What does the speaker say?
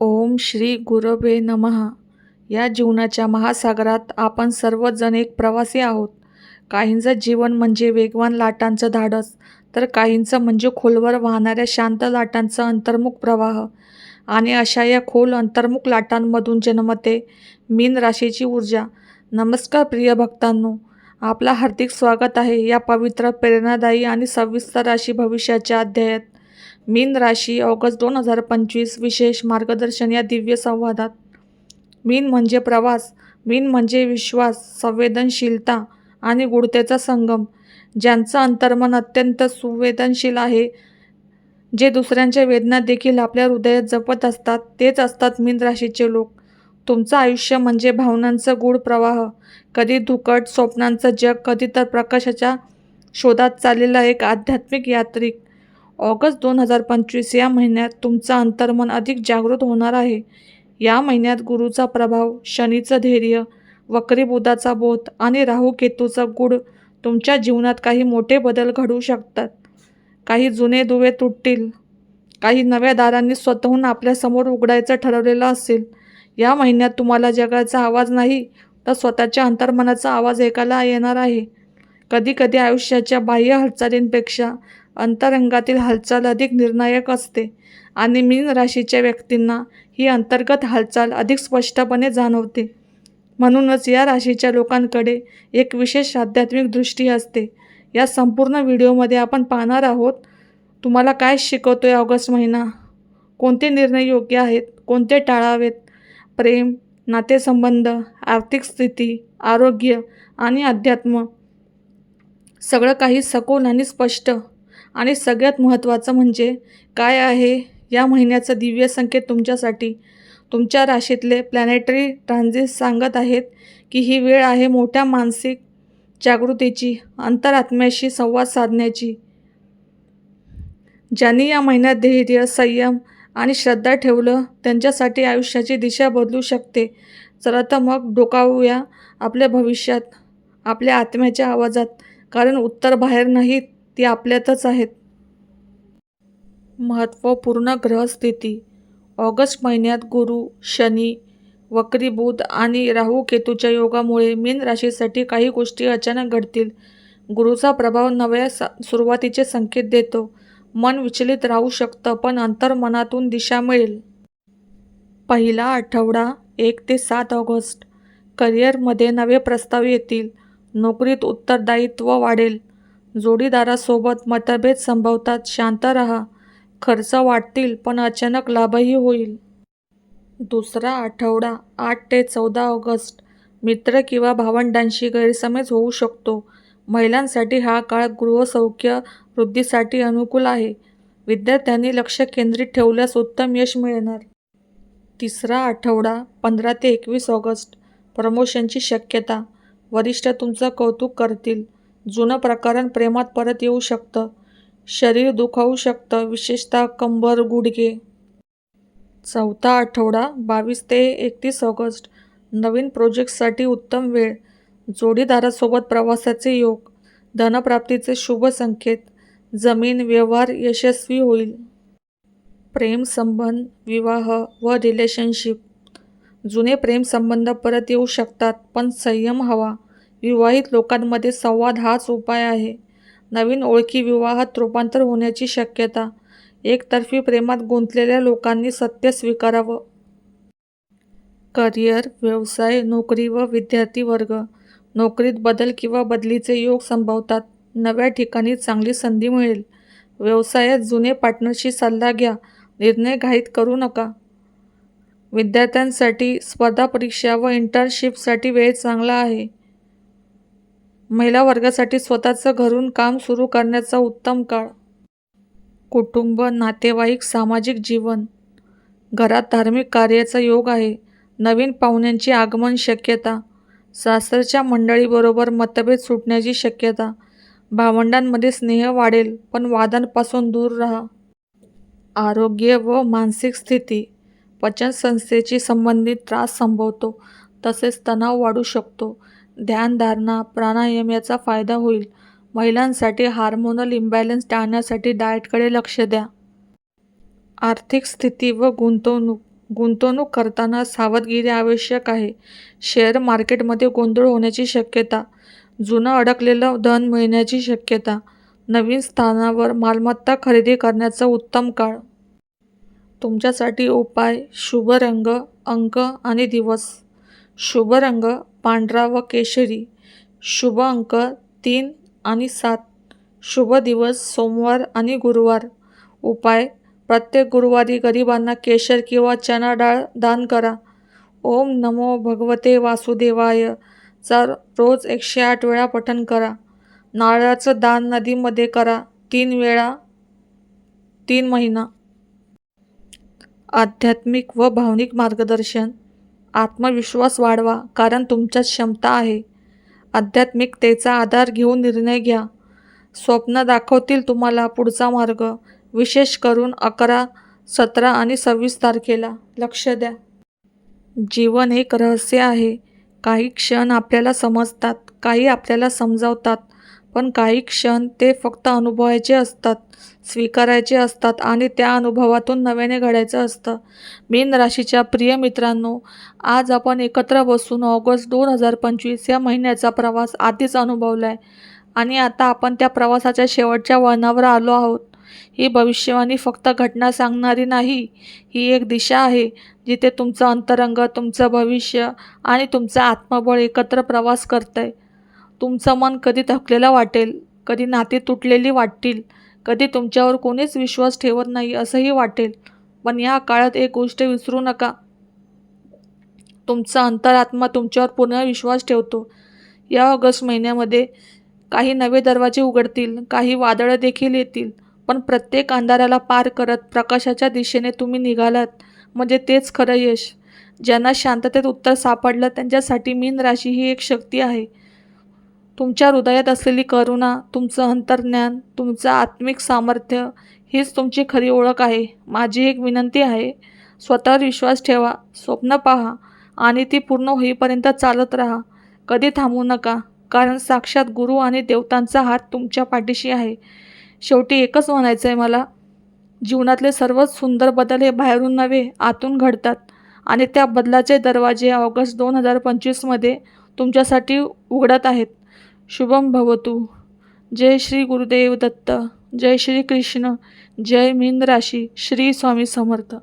ओम श्री गुरवे नमः. या जीवनाच्या महासागरात आपण सर्वजण एक प्रवासी आहोत. काहींचं जीवन म्हणजे वेगवान लाटांचं धाडस तर काहींचं म्हणजे खोलवर वाहणाऱ्या शांत लाटांचा अंतर्मुख प्रवाह. आणि अशा या खोल अंतर्मुख लाटांमधून जन्मते मीन राशीची ऊर्जा. नमस्कार प्रिय भक्तांनो आपला हार्दिक स्वागत आहे या पवित्र प्रेरणादायी आणि सविस्तर राशी भविष्याच्या अध्यायात. मीन राशी ऑगस्ट दोन हजार पंचवीस विशेष मार्गदर्शन या दिव्य संवादात. मीन म्हणजे प्रवास मीन म्हणजे विश्वास संवेदनशीलता आणि गुढतेचा संगम ज्यांचं अंतर्मन अत्यंत संवेदनशील आहे. जे दुसऱ्यांच्या वेदना देखील आपल्या हृदयात जपत असतात तेच असतात मीन राशीचे लोक. तुमचं आयुष्य म्हणजे भावनांचं गूढ प्रवाह. कधी धुकट स्वप्नांचं जग कधी तर प्रकाशाच्या शोधात चाललेला एक आध्यात्मिक यात्रिक. ऑगस्ट दोन हजार पंचवीस या महिन्यात तुमचं अंतर्मन अधिक जागृत होणार आहे. या महिन्यात गुरुचा प्रभाव शनीचं धैर्य वक्रीबुधाचा बोध आणि राहू केतूचा गुड तुमच्या जीवनात काही मोठे बदल घडू शकतात. काही जुने दुवे तुटतील. काही नव्या दारांनी स्वतःहून आपल्यासमोर उघडायचं ठरवलेलं असेल. या महिन्यात तुम्हाला जगाचा आवाज नाही तर स्वतःच्या अंतर्मनाचा आवाज ऐकायला येणार आहे. कधीकधी आयुष्याच्या बाह्य हालचालींपेक्षा अंतरंगातील हालचाल अधिक निर्णायक असते आणि मीन राशीच्या व्यक्तींना ही अंतर्गत हालचाल अधिक स्पष्टपणे जाणवते. म्हणूनच या राशीच्या लोकांकडे एक विशेष आध्यात्मिक दृष्टी असते. या संपूर्ण व्हिडिओमध्ये आपण पाहणार आहोत तुम्हाला काय शिकवतो आहे ऑगस्ट महिना? कोणते निर्णय योग्य आहेत? कोणते टाळावेत? प्रेम नातेसंबंध आर्थिक स्थिती आरोग्य आणि अध्यात्म सगळं काही सखोल आणि स्पष्ट. आणि सगळ्यात महत्त्वाचं म्हणजे काय आहे या महिन्याचं दिव्य संकेत तुमच्यासाठी. तुमच्या राशीतले प्लॅनेटरी ट्रान्झिट सांगत आहेत की ही वेळ आहे मोठ्या मानसिक जागृतीची अंतरात्म्याशी संवाद साधण्याची. ज्यांनी या महिन्यात धैर्य संयम आणि श्रद्धा ठेवलं त्यांच्यासाठी आयुष्याची दिशा बदलू शकते. चला तर मग डोकावूया आपल्या भविष्यात आपल्या आत्म्याच्या आवाजात कारण उत्तर बाहेर नाहीत. ती आपल्यातच आहेत. महत्त्वपूर्ण ग्रहस्थिती. ऑगस्ट महिन्यात गुरु शनी वक्री बुध आणि राहू केतूच्या योगामुळे मीन राशीसाठी काही गोष्टी अचानक घडतील. गुरुचा प्रभाव नव्या सा सुरुवातीचे संकेत देतो. मन विचलित राहू शकतं पण अंतर्मनातून दिशा मिळेल. पहिला आठवडा एक ते सात ऑगस्ट. करिअरमध्ये नवे प्रस्ताव येतील. नोकरीत उत्तरदायित्व वाढेल. जोडीदारासोबत मतभेद संभवतात. शांत रहा. खर्च वाढतील पण अचानक लाभही होईल. दुसरा आठवडा आठ ते चौदा ऑगस्ट. मित्र किंवा भावंडांशी गैरसमज होऊ शकतो. महिलांसाठी हा काळ गृहसौख्य वृद्धीसाठी अनुकूल आहे. विद्यार्थ्यांनी लक्ष केंद्रित ठेवल्यास उत्तम यश मिळणार. तिसरा आठवडा पंधरा ते एकवीस ऑगस्ट. प्रमोशनची शक्यता. वरिष्ठ तुमचं कौतुक करतील. जुनं प्रकरण प्रेमात परत येऊ शकतं. शरीर दुखावू शकतं विशेषतः कंबर गुडघे. चौथा आठवडा बावीस ते एकतीस ऑगस्ट. नवीन प्रोजेक्टसाठी उत्तम वेळ. जोडीदारासोबत प्रवासाचे योग. धनप्राप्तीचे शुभ संकेत. जमीन व्यवहार यशस्वी होईल. प्रेम संबंध विवाह व रिलेशनशिप जुने प्रेमसंबंध परत येऊ शकतात पण संयम हवा. विवाहित लोकांमध्ये संवाद हाच उपाय आहे. नवीन ओळखी विवाहात रूपांतर होण्याची शक्यता. एकतर्फी प्रेमात गुंतलेल्या लोकांनी सत्य स्वीकारावं. करिअर व्यवसाय नोकरी व विद्यार्थी वर्ग नोकरीत बदल किंवा बदलीचे योग संभवतात. नव्या ठिकाणी चांगली संधी मिळेल. व्यवसायात जुने पार्टनरशी सल्ला घ्या. निर्णय घाईत करू नका. विद्यार्थ्यांसाठी स्पर्धा परीक्षा व इंटर्नशिपसाठी वेळ चांगला आहे. महिला वर्गासाठी स्वतःचं घरून काम सुरू करण्याचा उत्तम काळ. कुटुंब नातेवाईक सामाजिक जीवन. घरात धार्मिक कार्याचा योग आहे. नवीन पाहुण्यांची आगमन शक्यता. सासरच्या मंडळीबरोबर मतभेद सुटण्याची शक्यता. भावंडांमध्ये स्नेह वाढेल पण वादांपासून दूर राहा. आरोग्य व मानसिक स्थिती. पचनसंस्थेशी संबंधित त्रास संभवतो. तसेच तणाव वाढू शकतो. ध्यानधारणा प्राणायाम याचा फायदा होईल. महिलांसाठी हार्मोनल इम्बॅलन्स टाळण्यासाठी डाएटकडे लक्ष द्या. आर्थिक स्थिती व गुंतवणूक गुंतवणूक करताना सावधगिरी आवश्यक आहे. शेअर मार्केटमध्ये गोंधळ होण्याची शक्यता जुनं अडकलेलं धन मिळण्याची शक्यता नवीन स्थानावर मालमत्ता खरेदी करण्याचा उत्तम काळ. तुमच्यासाठी उपाय शुभ रंग अंक आणि दिवस. शुभ रंग पांढरा व केशरी. शुभ अंक तीन आणि सात. शुभ दिवस सोमवार आणि गुरुवार. उपाय प्रत्येक गुरुवारी गरिबांना केशर किंवा चणा डाळ दान करा. ओम नमो भगवते वासुदेवाय. चा रोज एकशे आठ वेळा पठण करा. नारळाचं दान नदीमध्ये करा. तीन वेळा तीन महिना. आध्यात्मिक व भावनिक मार्गदर्शन. आत्मविश्वास वाढवा कारण तुमच्यात क्षमता आहे. आध्यात्मिकतेचा आधार घेऊन निर्णय घ्या. स्वप्न दाखवतील तुम्हाला पुढचा मार्ग विशेष करून अकरा सतरा आणि सव्वीस तारखेला. लक्ष द्या. जीवन एक रहस्य आहे. काही क्षण आपल्याला समजतात काही आपल्याला समजावतात. पण काही क्षण ते फक्त अनुभवायचे असतात स्वीकारायचे असतात आणि त्या अनुभवातून नव्याने घडायचं असतं. मीन राशीच्या प्रिय मित्रांनो आज आपण एकत्र बसून ऑगस्ट दोन हजार पंचवीस या महिन्याचा प्रवास आधीच अनुभवला आहे आणि आता आपण त्या प्रवासाच्या शेवटच्या वळणावर आलो आहोत. ही भविष्यवाणी फक्त घटना सांगणारी नाही ही एक दिशा आहे जिथे तुमचं अंतरंग तुमचं भविष्य आणि तुमचं आत्मबळ एकत्र प्रवास करतं आहे तुमचं मन कधी थकलेलं वाटेल कधी नाती तुटलेली वाटतील कधी तुमच्यावर कोणीच विश्वास ठेवत नाही असंही वाटेल. पण या काळात एक गोष्ट विसरू नका. तुमचा अंतरात्मा तुमच्यावर पूर्ण विश्वास ठेवतो. या ऑगस्ट महिन्यामध्ये काही नवे दरवाजे उघडतील काही वादळं देखील येतील पण प्रत्येक अंधाराला पार करत प्रकाशाच्या दिशेने तुम्ही निघालात म्हणजे तेच खरं यश. ज्यांना शांततेत उत्तर सापडलं त्यांच्यासाठी मीन राशी ही एक शक्ती आहे. तुमच्या हृदयात असलेली करुणा तुमचं अंतर्ज्ञान तुमचं आत्मिक सामर्थ्य हीच तुमची खरी ओळख आहे. माझी एक विनंती आहे स्वतःवर विश्वास ठेवा स्वप्न पहा आणि ती पूर्ण होईपर्यंत चालत राहा. कधी थांबू नका कारण साक्षात गुरु आणि देवतांचा हात तुमच्या पाठीशी आहे. शेवटी एकच म्हणायचं आहे मला जीवनातले सर्वच सुंदर बदल हे बाहेरून नव्हे आतून घडतात. आणि त्या बदलाचे दरवाजे ऑगस्ट दोन हजार पंचवीसमध्ये तुमच्यासाठी उघडत आहेत. शुभम भवतु। जय श्री गुरुदेव दत्त जय श्री कृष्ण। जय मीन राशी। श्री स्वामी समर्थ।